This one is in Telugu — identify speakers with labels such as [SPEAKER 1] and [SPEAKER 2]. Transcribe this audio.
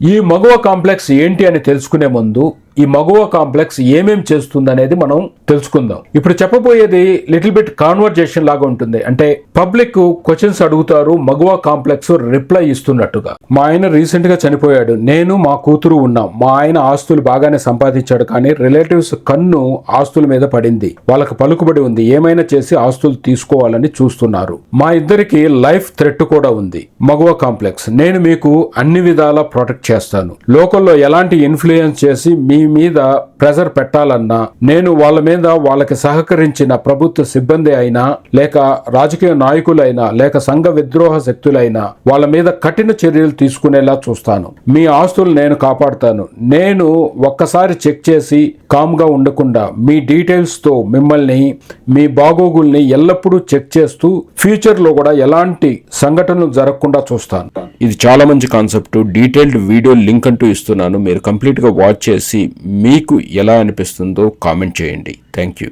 [SPEAKER 1] ఈ మగువ కాంప్లెక్స్ ఏంటి అని తెలుసుకునే ముందు ఈ మగువ కాంప్లెక్స్ ఏమేం చేస్తుంది అనేది మనం తెలుసుకుందాం. ఇప్పుడు చెప్పబోయేది లిటిల్ బిట్ కాన్వర్జేషన్ లాగా ఉంటుంది. అంటే పబ్లిక్ క్వశ్చన్స్ అడుగుతారు మగువ కాంప్లెక్స్ రిప్లై ఇస్తున్నట్టుగా. మా ఆయన రీసెంట్గా చనిపోయాడు. నేను మా కూతురు ఉన్నాం. మా ఆయన ఆస్తులు బాగానే సంపాదించాడు కానీ రిలేటివ్స్ కన్ను ఆస్తుల మీద పడింది. వాళ్ళకి పలుకుబడి ఉంది. ఏమైనా చేసి ఆస్తులు తీసుకోవాలని చూస్తున్నారు. మా ఇద్దరికి లైఫ్ థ్రెట్ కూడా ఉంది. మగువ కాంప్లెక్స్. నేను మీకు అన్ని విధాలా ప్రొటెక్ట్ చేస్తాను. లోకల్లో ఎలాంటి ఇన్ఫ్లుయెన్స్ చేసి మీ మీద ప్రెజర్ పెట్టాలన్నా నేను వాళ్ళ మీద వాళ్ళకి సహకరించిన ప్రభుత్వ సిబ్బంది అయినా లేక రాజకీయ నాయకులైనా లేక సంఘ విద్రోహ శక్తులైనా వాళ్ళ మీద కఠిన చర్యలు తీసుకునేలా చూస్తాను. మీ ఆస్తులు నేను కాపాడుతాను. నేను ఒక్కసారి చెక్ చేసి కామ్గా ఉండకుండా మీ డీటెయిల్స్తో మిమ్మల్ని మీ బాగోగుల్ని ఎల్లప్పుడూ చెక్ చేస్తూ ఫ్యూచర్లో కూడా ఎలాంటి సంఘటనలు జరగకుండా చూస్తాను.
[SPEAKER 2] ఇది చాలా మంచి కాన్సెప్ట్. డీటెయిల్డ్ వీడియో లింక్ అంటూ ఇస్తున్నాను. మీరు కంప్లీట్గా వాచ్ చేసి మీకు ఎలా అనిపిస్తుందో కామెంట్ చేయండి. Thank you